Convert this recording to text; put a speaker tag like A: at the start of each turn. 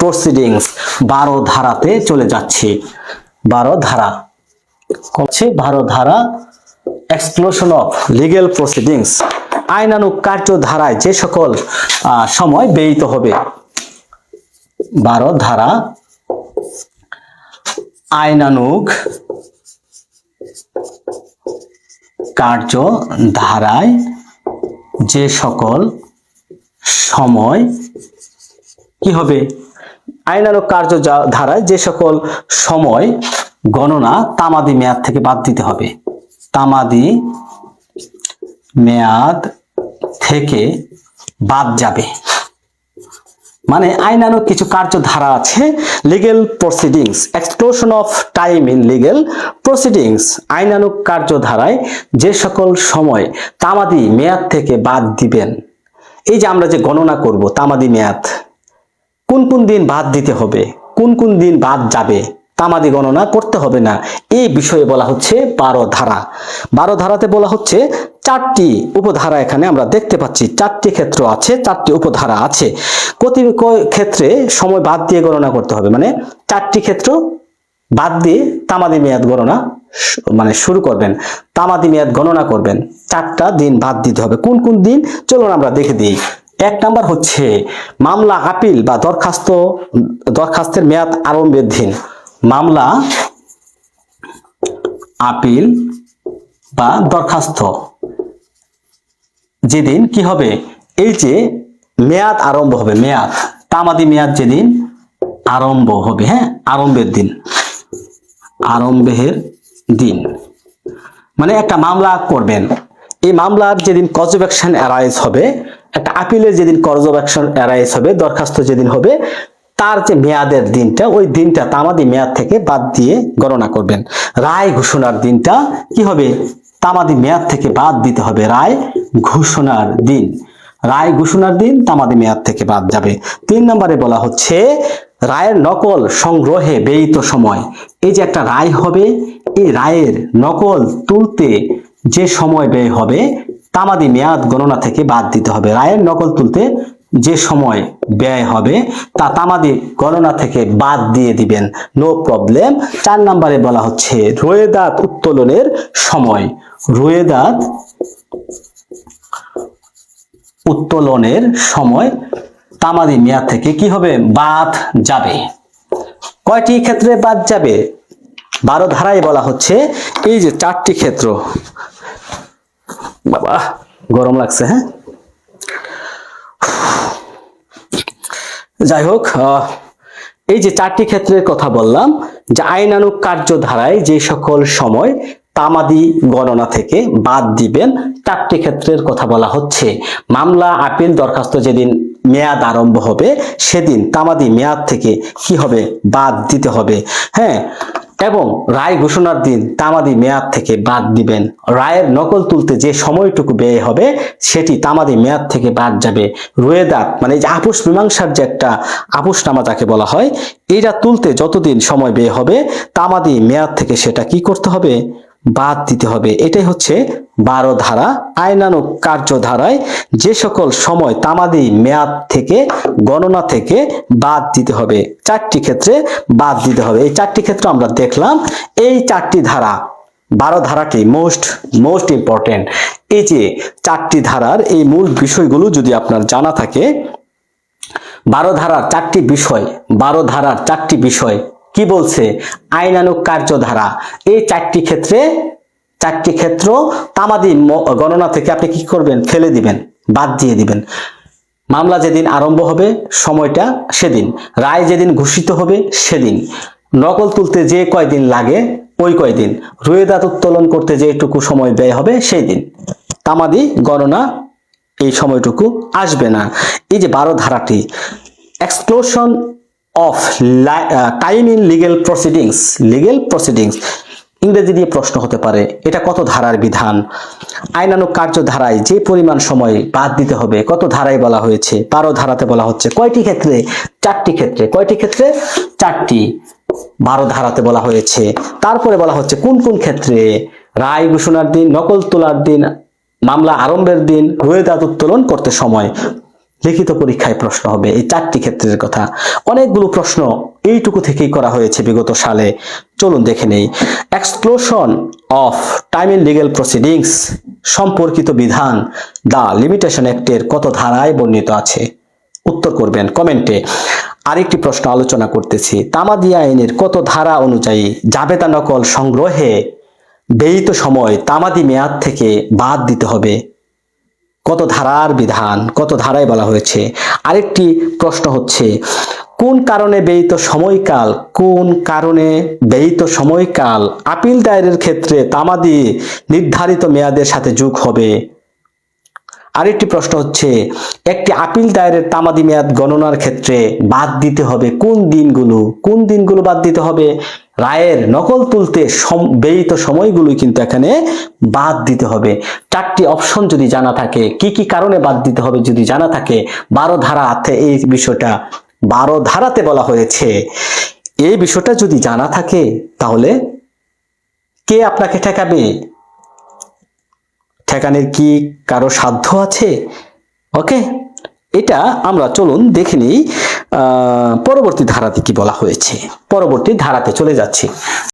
A: Proceedings বারো ধারাতে চলে যাচ্ছি। বারো ধারা। হচ্ছে বারো ধারা এক্সক্লুশন অফ লিগেল প্রসিডিংস আইনানুগ কার্যধারায় যে সকল সময় ব্যয়িত হবে। বারো ধারা। আইনানুগ কার্য ধারায় যে সকল সময় কি হবে? আইনানুগ কার্য ধারায় যে সকল সময়, গণনা তামাদি মেয়াদ থেকে বাদ দিতে হবে। তামাদি মেয়াদ থেকে বাদ যাবে। মানে আইনানুগ কিছু কার্যধারা আছে legal proceedings exclusion of time in legal proceedings আইনানুগ কার্যধারায় যে সকল সময় তামাদি মেয়াদ থেকে বাদ দিবেন। এই যে আমরা যে গণনা করব, তামাদি মেয়াদ কোন কোন দিন বাদ দিতে হবে, কোন কোন দিন বাদ যাবে, তামাদি গণনা করতে হবে না। এই বিষয়ে বলা হচ্ছে বারো ধারা। বারো ধারাতে বলা হচ্ছে চারটি উপধারা এখানে আমরা দেখতে পাচ্ছি। চারটি ক্ষেত্র আছে, চারটি উপধারা আছে। প্রতি ক- ক্ষেত্রে সময় বাদ দিয়ে গণনা করতে হবে। মানে চারটি ক্ষেত্র বাদ দিয়ে তামাদি মেয়াদ গণনা মানে শুরু করবেন। তামাদি মেয়াদ গণনা করবেন। চারটা দিন বাদ দিতে হবে। কোন কোন দিন? চলুন আমরা দেখে দিই। এক নাম্বার হচ্ছে মামলা আপিল বা দরখাস্ত, দরখাস্তের মেয়াদ আরম্ভের দিন। মামলা আপিল বা দরখাস্ত। যেদিন কি হবে? এই যে মেয়াদ আরম্ভ হবে, মেয়াদ, তামাদি মেয়াদ যেদিন আরম্ভ হবে হ্যাঁ? আরম্ভের দিন। আরম্ভের দিন। মানে একটা মামলা করবেন। এই মামলার যেদিন কজ অ্যাকশন অ্যারাইজ হবে একটা আপিলের যেদিন অফ অ্যাকশন অ্যারাইজ হবে, দরখাস্ত যেদিন হবে, তার যে মেয়াদের দিনটা, ওই দিনটা তামাদি মেয়াদ থেকে বাদ দিয়ে গণনা করবেন। রায় ঘোষণার দিনটা কি হবে? তামাদি মেয়াদ থেকে বাদ দিতে হবে রায় ঘোষণার দিন। রায় ঘোষণার দিন তামাদি মেয়াদ থেকে বাদ যাবে। তিন নম্বরে বলা হচ্ছে, রায়ের নকল সংগ্রহে ব্যয়িত সময়। এই যে একটা রায় হবে, এই রায়ের নকল তুলতে যে সময় ব্যয় হবে তামাদি মেয়াদ গণনা থেকে বাদ দিতে হবে। রায়ের নকল তুলতে যে সময় ব্যয় হবে, তা তামাদি গণনা থেকে বাদ দিয়ে দিবেন। No problem. চার নম্বরে বলা হচ্ছে রোয়েদাত উত্তোলনের সময়। রোয়েদাত উত্তোলনের সময় তামাদি মেয়াদ থেকে কি হবে? বাদ যাবে। কয়টি ক্ষেত্রে বাদ যাবে? বারো ধারায় বলা হচ্ছে, এই যে চারটি ক্ষেত্র বাবা, গরম লাগছে হ্যাঁ? যাই হোক এই যে চারটি ক্ষেত্রের কথা বললাম, যে আইনানুগ কার্যধারায় যে সকল সময় তামাদি গণনা থেকে বাদ দিবেন, চারটি ক্ষেত্রের কথা বলা হচ্ছে। মামলা, আপিল, দরখাস্ত যেদিন মেয়াদ আরম্ভ হবে, সেদিন তামাদি মেয়াদ থেকে কি হবে? বাদ দিতে হবে। হ্যাঁ এবং রায় ঘোষণার দিন তামাদি মেয়াদ থেকে বাদ দিবেন। রায়ের নকল তুলতে যে সময়টুকু ব্যয় হবে, সেটি তামাদি মেয়াদ থেকে বাদ যাবে। রোয়েদাত মানে যে আপোষ মীমাংসার যে একটা আপোষনামা যাকে বলা হয় এটা তুলতে যতদিন সময় ব্যয় হবে, তামাদি মেয়াদ থেকে সেটা কি করতে হবে? বাদ দিতে হবে। এটাই হচ্ছে বারো ধারা, আইনানুগ কার্যধারায় যে সকল সময় তামাদি মেয়াদ থেকে, গণনা থেকে বাদ দিতে হবে। চারটি ক্ষেত্রে বাদ দিতে হবে। এই চারটি ক্ষেত্রে আমরা দেখলাম। এই চারটি ধারা, বারো ধারাটি মোস্ট মোস্ট ইম্পর্টেন্ট এই যে চারটি ধারার এই মূল বিষয়গুলো যদি আপনার জানা থাকে, বারো ধারার চারটি বিষয়, বারো ধারার চারটি বিষয় কি বলছে? আইনানুক কার্যধারা। এই চারটি ক্ষেত্রে, চারটি ক্ষেত্র তামাদি গণনা থেকে আপনি কি করবেন? ফেলে দিবেন, বাদ দিয়ে দিবেন। মামলা যেদিন আরম্ভ হবে, সময়টা সেদিন। রায় যেদিন ঘোষিত হবে, সেদিন। নকল তুলতে যে কয়দিন লাগে, ওই কয়দিন। রুয়েদাত উত্তোলন করতে যেটুকু সময় ব্যয় হবে, সেই দিন। তামাদি গণনা এই সময়টুকু আসবে না। এই যে বারো ধারাটি exclusion of time in legal proceedings legal proceedings ইংরেজি দিয়ে প্রশ্ন হতে পারে, এটা কত ধারার বিধান? আইনানুগ কার্যধারায় যে পরিমাণ সময় বাদ দিতে হবে, কত ধারায় বলা হয়েছে বারো ধারাতে বলা হচ্ছে কয়টি ক্ষেত্রে? চারটি ক্ষেত্রে। কয়টি ক্ষেত্রে? চারটি। বারো ধারাতে বলা হয়েছে। তারপরে বলা হচ্ছে কোন কোন ক্ষেত্রে? রায় ঘোষণার দিন, নকল তোলার দিন, মামলা আরম্ভের দিন রোয়েদাত উত্তোলন করতে সময়। লিখিত পরীক্ষায় প্রশ্ন হবে। এই চারটি ক্ষেত্রের কথা। অনেকগুলো প্রশ্ন এইটুকু থেকেই করা হয়েছে বিগত সালে। চলুন দেখে নেই। Exclusion of time in legal proceedings সম্পর্কিত বিধান দা লিমিটেশন অ্যাক্টের কত ধারায় বর্ণিত আছে? উত্তর করবেন কমেন্টে। আরেকটি প্রশ্ন আলোচনা করতেছি। তামাদি আইনের কত ধারা অনুযায়ী জাবেদা নকল সংগ্রহে ব্যয়িত সময় তামাদি মেয়াদ থেকে বাদ দিতে হবে? কত ধারার বিধান, কত ধারায় বলা হয়েছে। আরেকটি প্রশ্ন হচ্ছে, কোন কারণে ব্যয়িত সময়কাল, কোন কারণে ব্যয়িত সময়কাল আপিল দায়েরের ক্ষেত্রে তামাদি নির্ধারিত মেয়াদের সাথে যোগ হবে? আরেকটি প্রশ্ন হচ্ছে, একটি আপিল দায়েরের তামাদি মেয়াদ গণনার ক্ষেত্রে বাদ দিতে হবে কোন দিনগুলো? কোন দিনগুলো বাদ দিতে হবে? রায়ের নকল তুলতে ব্যয়িত সময়গুলো কিন্তু এখানে বাদ দিতে হবে। চারটি অপশন যদি জানা থাকে, কি কি কারণে বাদ দিতে হবে যদি জানা থাকে, বারো ধারাতে এই বিষয়টা, বারো ধারাতে বলা হয়েছে। এই বিষয়টা যদি জানা থাকে, তাহলে কে আপনাকে ঠেকাবে? ঠেকানের কি কারও সাধ্য আছে? ওকে, এটা আমরা চলুন দেখে নিই। পরবর্তী ধারাতে কি বলা হয়েছে? পরবর্তী ধারাতে চলে যাচ্ছি।